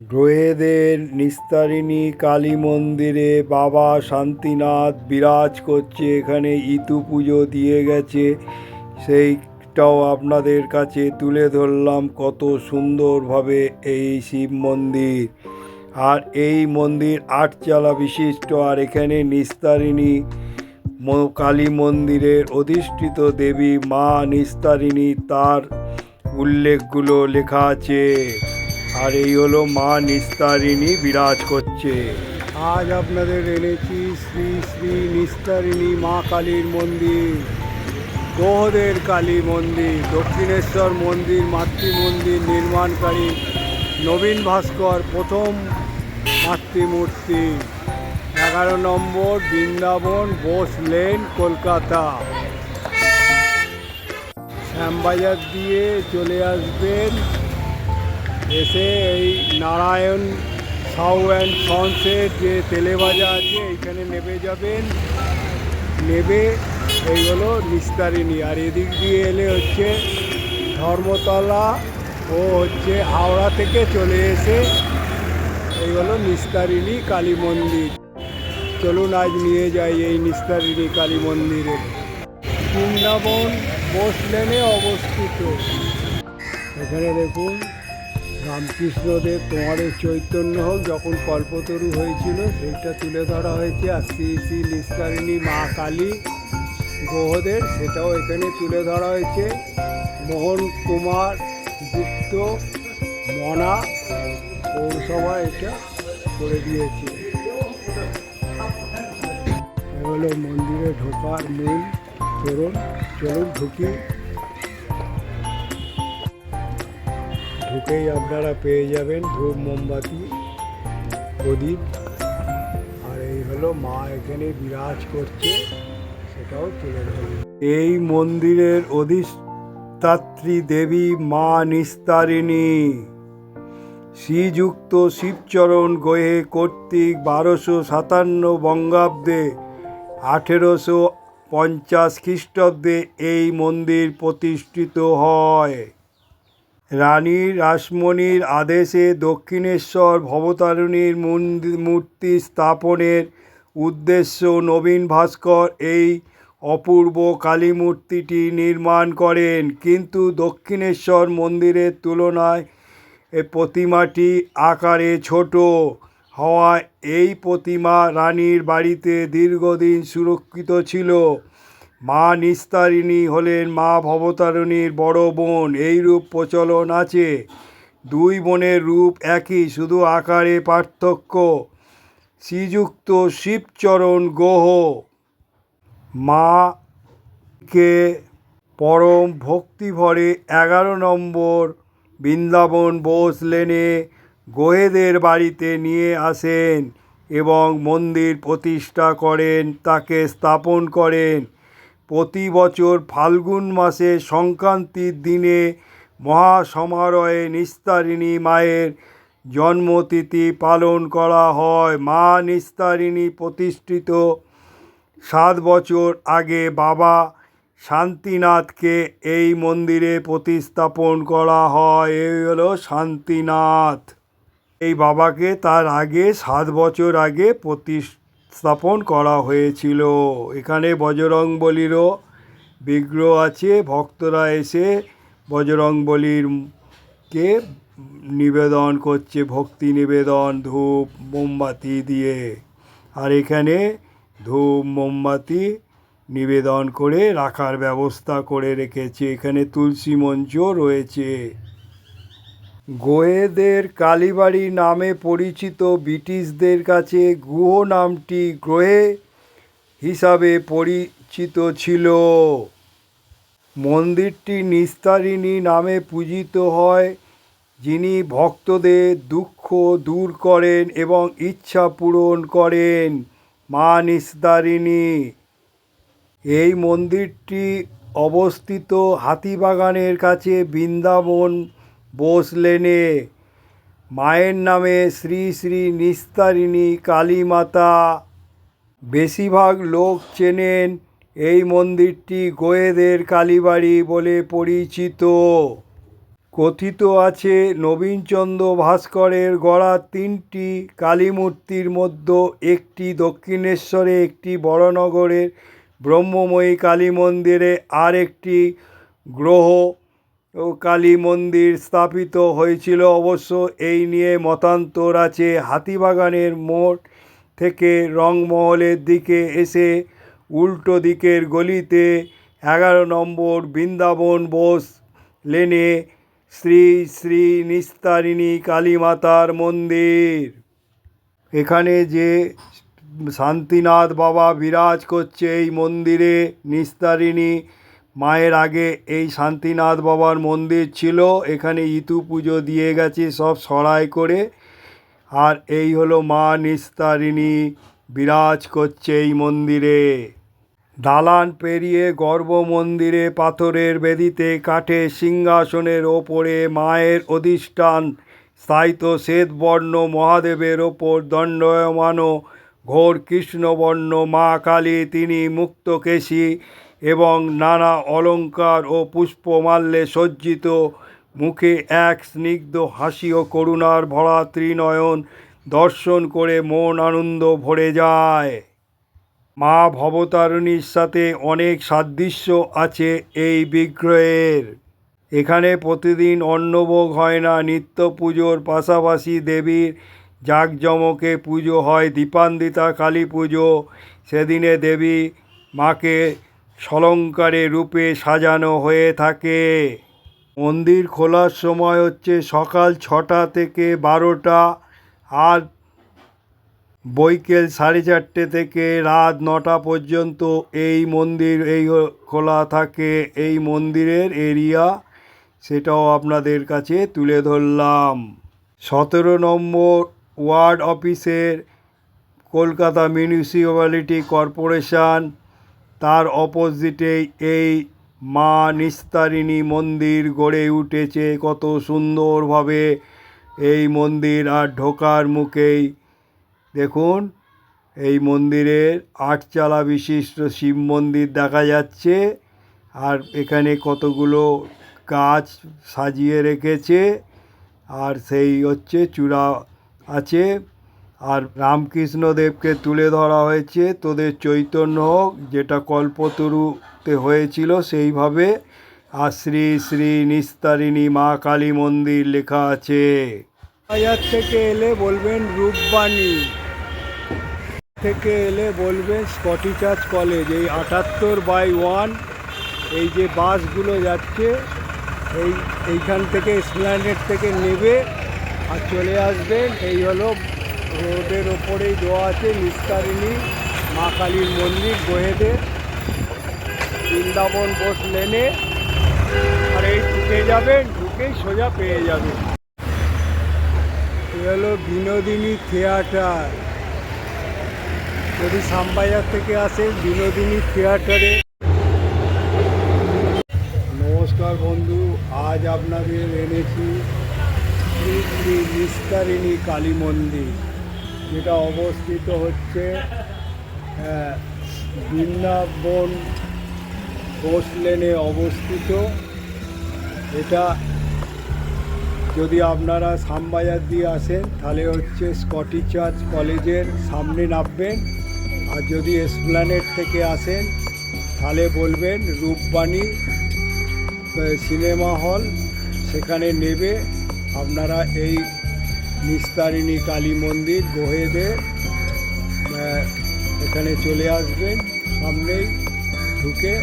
গ্রহেদের নিস্তারিণী কালী মন্দিরে বাবা শান্তিনাথ বিরাজ করছে। এখানে ইতু পুজো দিয়ে গেছে। সেইটাও আপনাদের কাছে তুলে ধরলাম কত সুন্দরভাবে এই শিব মন্দির। আর এই মন্দির আটচালা বিশিষ্ট। আর এখানে নিস্তারিণী কালী মন্দিরের অধিষ্ঠিত দেবী মা নিস্তারিণী তার উল্লেখগুলো লেখা আছে। আর এই হলো মা নিস্তারিণী বিরাজ করছে। আজ আপনাদের এনেছি শ্রী শ্রী নিস্তারিণী মা কালীর মন্দির গোহদের কালী মন্দির, দক্ষিণেশ্বর মন্দির, মাতৃ মন্দির নির্মাণকারী নবীন ভাস্কর প্রথম মাতৃমূর্তি এগারো নম্বর বৃন্দাবন বোস লেন, কলকাতা। শ্যামবাজার দিয়ে চলে আসবেন এসে এই নারায়ণ সাউ অ্যান্ড সন্সের যে তেলেভাজা আছে, এইখানে নেমে যাবেন। নেবে, এই হলো নিস্তারিণী। আর এদিক দিয়ে এলে হচ্ছে ধর্মতলা ও হচ্ছে হাওড়া থেকে চলে এসে এই হলো নিস্তারিণী কালী মন্দির। চলুন আজ নিয়ে যাই এই নিস্তারিণী কালী মন্দিরে। বৃন্দাবন বোস লেনে অবস্থিত। এখানে দেখুন রামকৃষ্ণদেব তোমাদের চৈতন্য হোক, যখন কল্পতরু হয়েছিল, সেইটা তুলে ধরা হয়েছে। আর শ্রী শ্রী নিস্তারিণী মা কালী গ্রহদের সেটাও এখানে তুলে ধরা হয়েছে। মোহন কুমার, গুপ্ত, মনা, পৌরসভা এটা করে দিয়েছে। হলো মন্দিরে ঢোকার মূল চলুন চলুন, ঢুকি। ঢুকেই আপনারা পেয়ে যাবেন ধূপ, মোমবাতি, প্রদীপ। আর এই হলো মা এখানে বিরাজ করছে, সেটাও তুলে ধরবে এই মন্দিরের অধিষ্ঠাত্রী দেবী মা নিস্তারিণী। শ্রীযুক্ত শিবচরণ গোহে কর্তৃক বারোশো সাতান্ন বঙ্গাব্দে আঠেরোশো পঞ্চাশ খ্রিস্টাব্দে এই মন্দির প্রতিষ্ঠিত হয়। রানী রাসমণির আদেশে দক্ষিণেশ্বর ভবতারিণীর মূর্তি স্থাপনের উদ্দেশ্য নবীন ভাস্কর এই অপূর্ব কালী মূর্তিটি নির্মাণ করেন। কিন্তু দক্ষিণেশ্বর মন্দিরের তুলনায় প্রতিমাটি আকারে ছোট হওয়ায় এই প্রতিমা রানীর বাড়িতে দীর্ঘদিন সুরক্ষিত ছিল। মা নিস্তারিণী হলেন মা ভবতারিণীর বড় বোন এই রূপ প্রচলন আছে। দুই বোনের রূপ একই, শুধু আকারে পার্থক্য। শ্রীযুক্ত শিবচরণ গোহ মাকে পরম ভক্তিভরে এগারো নম্বর বৃন্দাবন বোস লেনে গোহেদের বাড়িতে নিয়ে আসেন এবং মন্দির প্রতিষ্ঠা করেন, তাকে স্থাপন করেন। প্রতি বছর ফাল্গুন মাসে সংক্রান্তির দিনে মহাসমারোহে নিস্তারিণী মায়ের জন্মতিথি পালন করা হয়। মা নিস্তারিণী প্রতিষ্ঠিত সাত বছর আগে বাবা শান্তিনাথকে এই মন্দিরে প্রতিস্থাপন করা হয়। এই হলো শান্তিনাথ। এই বাবাকে তার আগে সাত বছর আগে প্রতিস্থাপন করা হয়েছিল। এখানে বজরংবলীরও বিগ্রহ আছে। ভক্তরা এসে বজরংবলীর কে নিবেদন করছে, ভক্তি নিবেদন, ধূপ, মোমবাতি দিয়ে। আর এখানে ধূপ, মোমবাতি নিবেদন করে রাখার ব্যবস্থা করে রেখেছে। এখানে তুলসী মঞ্চ রয়েছে। গোয়েদের কালীবাড়ি নামে পরিচিত ব্রিটিশদের কাছে গুহ নামটি গ্রহে হিসাবে পরিচিত ছিল। মন্দিরটি নিস্তারিণী নামে পূজিত হয়, যিনি ভক্তদের দুঃখ দূর করেন এবং ইচ্ছা পূরণ করেন। মা নিস্তারিণী। এই মন্দিরটি অবস্থিত হাতিবাগানের কাছে বৃন্দাবন বোস লেনে মায়ের নামে শ্রী শ্রী নিস্তারিণী কালী মাতা বেশিরভাগ লোক চেনেন এই মন্দিরটি গোয়েদের কালীবাড়ি বলে পরিচিত। কথিত আছে নবীনচন্দ্র ভাস্করের গড়া তিনটি কালীমূর্তির মধ্যে একটি দক্ষিণেশ্বরে, একটি বড়নগরের ব্রহ্মময়ী কালী মন্দিরে আর একটি গ্রহ কালী মন্দির স্থাপিত হয়েছিল অবশ্য এই নিয়ে মতান্তর আছে। হাতিবাগানের মোড় থেকে রংমহলের দিকে এসে উল্টো দিকের গলিতে এগারো নম্বর বৃন্দাবন বোস লেনে শ্রী শ্রী নিস্তারিণী কালীমাতার মন্দির। এখানে যে শান্তিনাথ বাবা বিরাজ করছে এই মন্দিরে নিস্তারিণী মায়ের আগে এই শান্তিনাথ বাবার মন্দির ছিল, এখানে ইতু পুজো দিয়ে গেছে সব সরাই করে। আর এই হলো মা নিস্তারিণী বিরাজ করছে এই মন্দিরে। দালান পেরিয়ে গর্ভ মন্দিরে পাথরের বেদিতে কাঠে সিংহাসনের ওপরে মায়ের অধিষ্ঠান। স্থায়িত শ্বেতবর্ণ মহাদেবের ওপর দণ্ডয়মান ঘোর কৃষ্ণবর্ণ মা কালী, তিনি মুক্তকেশী এবং নানা অলঙ্কার ও পুষ্পমাল্যে সজ্জিত। মুখে এক স্নিগ্ধ হাসি ও করুণার ভরা ত্রিনয়ন দর্শন করে মন আনন্দ ভরে যায়। মা ভবতারিণীর সাথে অনেক সাদৃশ্য আছে এই বিগ্রহের। এখানে প্রতিদিন অন্নভোগ হয় না, নিত্য পুজোর পাশাপাশি দেবীর জাঁকজমকে পুজো হয় দীপান্দিতা কালী পুজো। সেদিনে দেবী মাকে সলঙ্কারে রূপে সাজানো হয়ে থাকে। মন্দির খোলার সময় হচ্ছে সকাল ছটা থেকে বারোটা আর বৈকেল সাড়ে চারটে থেকে রাত নটা পর্যন্ত এই মন্দির এই খোলা থাকে। এই মন্দিরের এরিয়া সেটাও আপনাদের কাছে তুলে ধরলাম। সতেরো নম্বর ওয়ার্ড অফিসের কলকাতা মিউনিসিপ্যালিটি কর্পোরেশন তার অপোজিটেই এই মা নিস্তারিণী মন্দির গড়ে উঠেছে। কত সুন্দরভাবে এই মন্দির আর ঢোকার মুখেই। দেখুন, এই মন্দিরের আটচালা বিশিষ্ট শিব মন্দির দেখা যাচ্ছে আর এখানে কতগুলো গাছ সাজিয়ে রেখেছে। আর সেই হচ্ছে চূড়া আছে। আর রামকৃষ্ণদেবকে তুলে ধরা হয়েছে। তোদের চৈতন্য হোক, যেটা কল্পতরুতে হয়েছিল, সেইভাবে। আর শ্রী শ্রী নিস্তারিণী মা কালী মন্দির লেখা আছে। বাজার থেকে এলে বলবেন রূপবাণী। থেকে এলে বলবেন স্কটি চার্চ কলেজ। এই আটাত্তর বাই ওয়ান, এই যে বাসগুলো যাচ্ছে, এই এইখান থেকে স্প্ল্যানেট থেকে নেবে আর চলে আসবেন। এই হলো রোডের ওপরেই দেওয়া আছে নিস্তারিণী মা কালীর মন্দির গোহেদে বৃন্দাবন বোস লেনে। আর এই ঢুকে যাবেন, ঢুকেই সোজা পেয়ে যাবেন। এ হলো বিনোদিনী থিয়েটার। যদি শ্যামবাজার থেকে আসেন বিনোদিনী থিয়েটারে। নমস্কার বন্ধু, আজ আপনাদের এনেছি শ্রী শ্রী নিস্তারিণী কালী মন্দির। যেটা অবস্থিত হচ্ছে আহ, বৃন্দাবন ঘোষ অবস্থিত। এটা যদি আপনারা সামবাজার দিয়ে আসেন তাহলে হচ্ছে স্কটি চার্চ কলেজের সামনে নামবেন। আর যদি এসপ্ল্যানেট থেকে আসেন তাহলে বলবেন রূপবাণী সিনেমা হল। সেখানে নেবে। আপনারা এই নিস্তারিণী কালী মন্দির গোহেদে এখানে চলে আসবেন সামনেই ঢুকে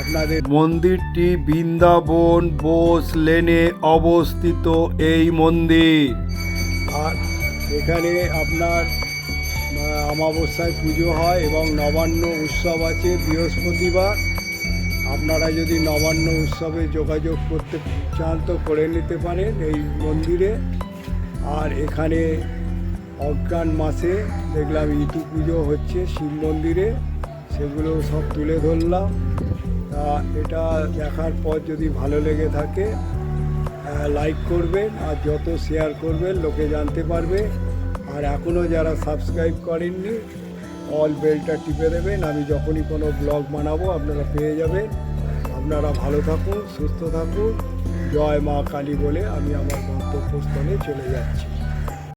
আপনাদের মন্দিরটি বৃন্দাবন বোস লেনে অবস্থিত এই মন্দির। আর এখানে আপনার অমাবস্যায় পুজো হয় এবং নবান্ন উৎসব আছে বৃহস্পতিবার। আপনারা যদি নবান্ন উৎসবে যোগাযোগ করতে চান তো করে নিতে পারেন এই মন্দিরে। আর এখানে অজ্ঞান মাসে দেখলাম ইটু পুজো হচ্ছে, শিব মন্দিরে। সেগুলো সব তুলে ধরলাম। তা এটা দেখার পর যদি ভালো লেগে থাকে লাইক করবেন আর যত শেয়ার করবেন, লোকে জানতে পারবে। আর এখনও যারা সাবস্ক্রাইব করেননি অল বেলটা টিপে দেবেন। আমি যখনই কোনো ব্লগ বানাবো, আপনারা পেয়ে যাবেন। আপনারা ভালো থাকুন, সুস্থ থাকুন। জয় মা কালী বলে আমি আমার গন্তব্যস্থলে চলে যাচ্ছি।